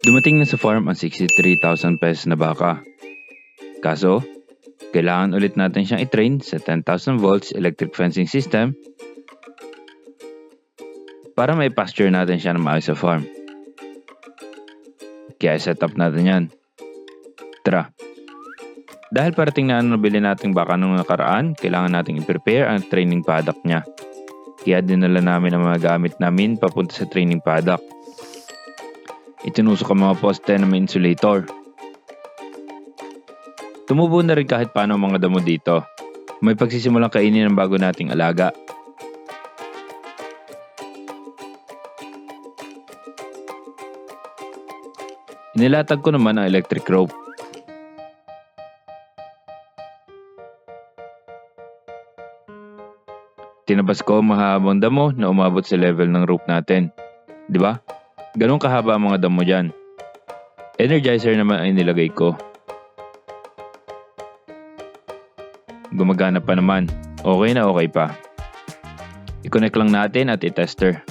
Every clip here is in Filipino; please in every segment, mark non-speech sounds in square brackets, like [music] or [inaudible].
Dumating na sa farm ang 63,000 pesos na baka. Kaso, kailangan ulit natin siyang i-train sa 10,000 volts electric fencing system para may pasture natin siya na maayos sa farm. Kaya set up natin yan. Tara. Dahil parating na ang nabili nating baka nung nakaraan, kailangan nating i-prepare ang training paddock niya. Kaya dinala namin ang mga gamit namin papunta sa training paddock. Itinusok ang mga poste may insulator. Tumubo na rin kahit paano ang mga damo dito. May pagsisimulang kainin ng bago nating alaga. Inilatag ko naman ang electric rope. Tinabas ko ang mahabang damo na umabot sa level ng rope natin. Di ba? Ganun kahaba ang mga damo dyan. Energizer naman ay nilagay ko. Gumagana pa naman. Okay na okay pa. I-connect lang natin at i-tester.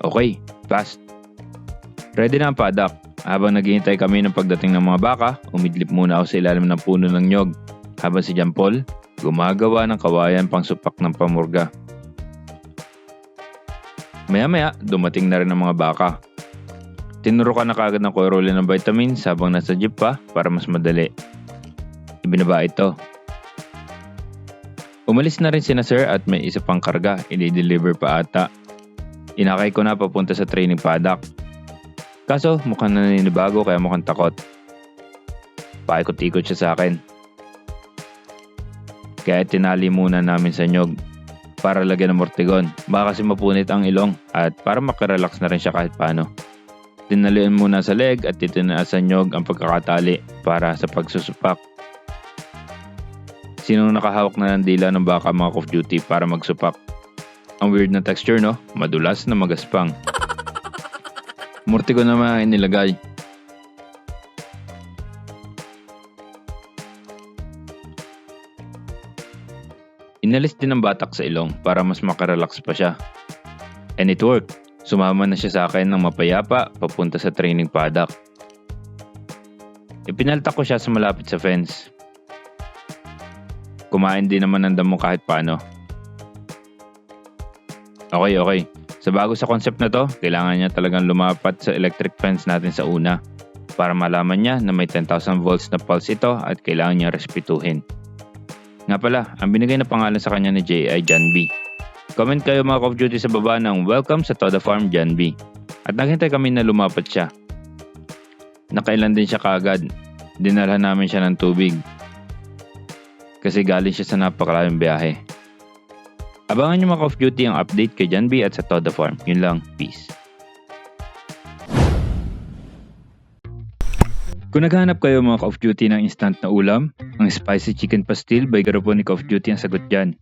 Okay, fast. Ready na ang paddock. Habang naghihintay kami ng pagdating ng mga baka, umidlip muna ako sa ilalim ng puno ng nyog. Habang si John Paul, gumagawa ng kawayan pang supak ng pamurga. Maya-maya, dumating na rin ang mga baka. Tinurukan na kagad ng Coirolin ng vitamins habang nasa jeep pa para mas madali. Ibinaba ito. Umalis na rin sina Sir at may isa pang karga, i-deliver pa ata. Inakay ko na papunta sa training paddock. Kaso mukhang naninibago kaya mukhang takot. Paikot-ikot siya sa akin. Kaya tinali muna namin sa nyog para lagyan ng mortigon. Baka kasi mapunit ang ilong at para makarelax na rin siya kahit paano. Tinalian muna sa leg at itinaas sa nyog ang pagkakatali para sa pagsusupak. Sino nakahawak na ng dila ng baka mga Call of Duty para magsupak? Ang weird na texture no? Madulas na magaspang. [laughs] Mortigon naman ang inilagay. Inalis din ng batak sa ilong para mas makarelax pa siya. And it worked. Sumama na siya sa akin ng mapayapa papunta sa training paddock. Ipinalta ko siya sa malapit sa fence. Kumain din naman ng damo kahit paano. Okay, okay. Sa bago sa concept na to, kailangan niya talagang lumapat sa electric fence natin sa una para malaman niya na may 10,000 volts na pulse ito at kailangan niya respetuhin. Nga pala, ang binigay na pangalan sa kanya ni Jay ay John B. Comment kayo mga Call of Duty sa baba ng Welcome sa Toda Farm John B. At naghintay kami na lumapat siya. Nakailan din siya kaagad. Dinalhan namin siya ng tubig. Kasi galing siya sa napakalayong biyahe. Abangan nyo mga Call of Duty ang update kay John B at sa Toda Farm. Yun lang. Peace. Kung naghanap kayo mga Call of Duty ng instant na ulam, ang Spicy Chicken Pastil by Garapon ni Call of Duty ang sagot dyan.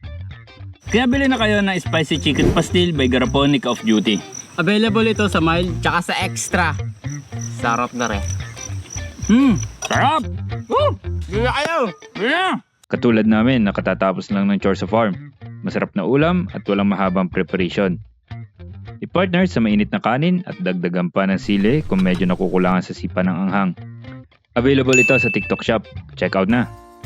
Kaya bili na kayo ng spicy chicken pastil by Garapon Call of Duty. Available ito sa mild tsaka sa extra. Sarap na rin. Hmm, sarap! Woo! Bili na kayo! Bili na! Katulad namin, nakatatapos lang ng chore sa farm. Masarap na ulam at walang mahabang preparation. I-partner sa mainit na kanin at dagdagan pa ng sili kung medyo nakukulangan sa sipa ng anghang. Available ito sa TikTok shop. Check out na!